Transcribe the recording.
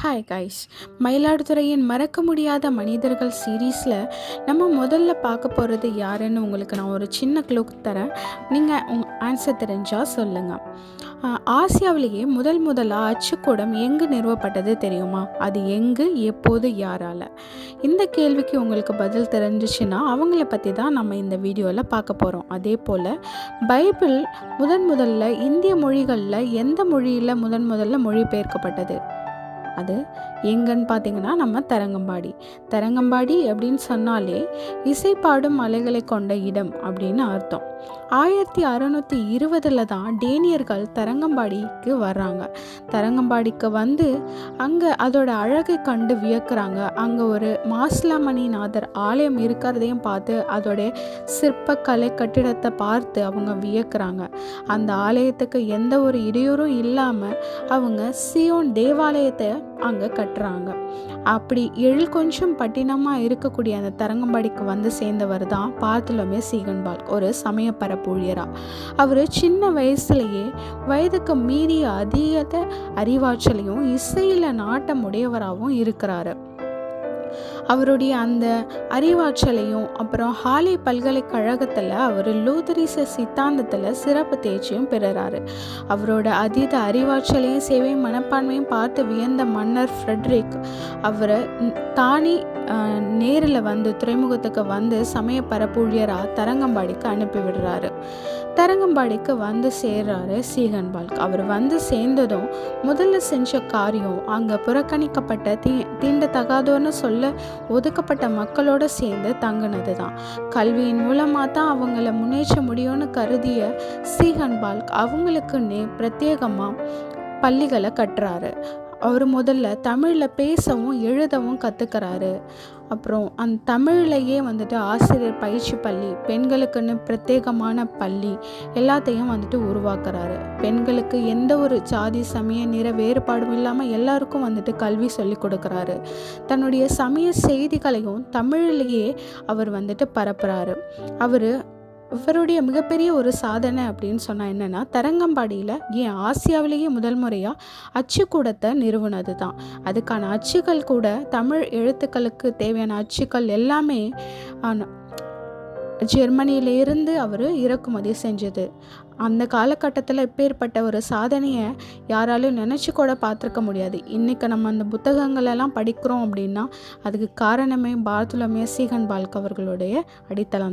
Hi guys மயிலாடுதுறையின் மறக்க முடியாத மனிதர்கள் சீரீஸில் நம்ம முதல்ல பார்க்க போகிறது யாருன்னு உங்களுக்கு நான் ஒரு சின்ன க்ளூக் தரேன். நீங்கள் உங் ஆன்சர் தெரிஞ்சால் சொல்லுங்கள் ஆசியாவிலேயே முதல் முதலாக அச்சுக்கூடம் எங்கு நிறுவப்பட்டது தெரியுமா? அது எங்கு எப்போது யாரால்? இந்த கேள்விக்கு உங்களுக்கு பதில் தெரிஞ்சிச்சுன்னா அவங்கள பற்றி தான் நம்ம இந்த வீடியோவில் பார்க்க போகிறோம் அதே போல் பைபிள் முதன் முதல்ல இந்திய மொழிகளில் எந்த மொழியில் முதன் முதல்ல மொழிபெயர்க்கப்பட்டது? அது எங்கன்னு பார்த்தீங்கன்னா நம்ம தரங்கம்பாடி. தரங்கம்பாடி அப்படின்னு சொன்னாலே இசைப்பாடும் மலைகளை கொண்ட இடம் அப்படின்னு அர்த்தம். ஆயிரத்தி அறநூற்றி இருபதில் தான் டேனியர்கள் தரங்கம்பாடிக்கு வர்றாங்க. தரங்கம்பாடிக்கு வந்து அங்கே அதோட அழகை கண்டு வியக்கிறாங்க. அங்கே ஒரு மாசிலாமணிநாதர் ஆலயம் இருக்கிறதையும் பார்த்து அதோட சிற்பக்கலை கட்டிடத்தை பார்த்து அவங்க வியக்கிறாங்க. அந்த ஆலயத்துக்கு எந்த ஒரு இடையூறும் இல்லாமல் அவங்க சியோன் தேவாலயத்தை அங்கே கட்டுறாங்க. அப்படி எழில் கொஞ்சம் பட்டினமாக இருக்கக்கூடிய அந்த தரங்கம்பாடிக்கு வந்து சேர்ந்தவர் தான் பார்த்துலமே சீகன்பால் ஒரு சமய பரப்பூழியரா. அவர் சின்ன வயசுலேயே வயதுக்கு மீறிய அதிக அறிவாற்றலையும் இசையில் நாட்டம் உடையவராகவும் இருக்கிறாரு. அவருடைய அந்த அறிவாற்றலையும் அப்புறம் ஹாலி பல்கலைக்கழகத்தில் அவர் லூதரிச சித்தாந்தத்தில் சிறப்பு தேர்ச்சியும் பெறுறாரு. அவரோட அதீத அறிவாற்றலையும் சேவை மனப்பான்மையும் பார்த்து வியந்த மன்னர் ஃப்ரெட்ரிக் அவரை தானே நேரில் வந்து துறைமுகத்துக்கு வந்து சமய பரப்பூழியராக தரங்கம்பாடிக்கு அனுப்பி விடுறாரு. தரங்கம்பாடிக்கு வந்து சேர்றாரு சீகன்பால்க் அவர் வந்து சேர்ந்ததும் முதல்ல செஞ்ச காரியம் அங்கே புறக்கணிக்கப்பட்ட தீ தீண்டத்தகாதோன்னு சொல்ல ஒதுக்கப்பட்ட மக்களோட சேர்ந்து தங்கினது தான் கல்வியின் மூலமாக தான் அவங்கள முன்னேற்ற முடியும்னு கருதிய சீகன்பால்க் அவங்களுக்குன்னே பிரத்யேகமாக பள்ளிகளை கட்டுறாரு. அவர் முதல்ல தமிழில் பேசவும் எழுதவும் கற்றுக்கிறாரு அப்புறம் அந்த தமிழ்லையே வந்துட்டு ஆசிரியர் பயிற்சி பள்ளி பெண்களுக்குன்னு பிரத்யேகமான பள்ளி எல்லாத்தையும் வந்துட்டு உருவாக்குறாரு. பெண்களுக்கு எந்த ஒரு ஜாதி சமய நிற வேறுபாடும் இல்லாமல் எல்லாருக்கும் வந்துட்டு கல்வி சொல்லி கொடுக்குறாரு. தன்னுடைய சமய செய்திகளையும் தமிழ்லேயே அவர் வந்துட்டு பரப்புகிறாரு அவர் இவருடைய மிகப்பெரிய ஒரு சாதனை அப்படின்னு சொன்னால் என்னென்னா தரங்கம்பாடியில் ஏன் ஆசியாவிலேயே முதல் முறையாக அச்சுக்கூடத்தை நிறுவனது தான் அதுக்கான அச்சுகள் கூட தமிழ் எழுத்துக்களுக்கு தேவையான அச்சுக்கள் எல்லாமே ஜெர்மனியிலேருந்து அவர் இறக்குமதி செஞ்சது. அந்த காலகட்டத்தில் இப்பேற்பட்ட ஒரு சாதனையை யாராலையும் நினச்சி கூட பார்த்துருக்க முடியாது. இன்றைக்கி நம்ம அந்த புத்தகங்களெல்லாம் படிக்கிறோம் அப்படின்னா அதுக்கு காரணமே பார்த்துலமே சீகன் பால்க் அவர்களுடைய அடித்தளம்.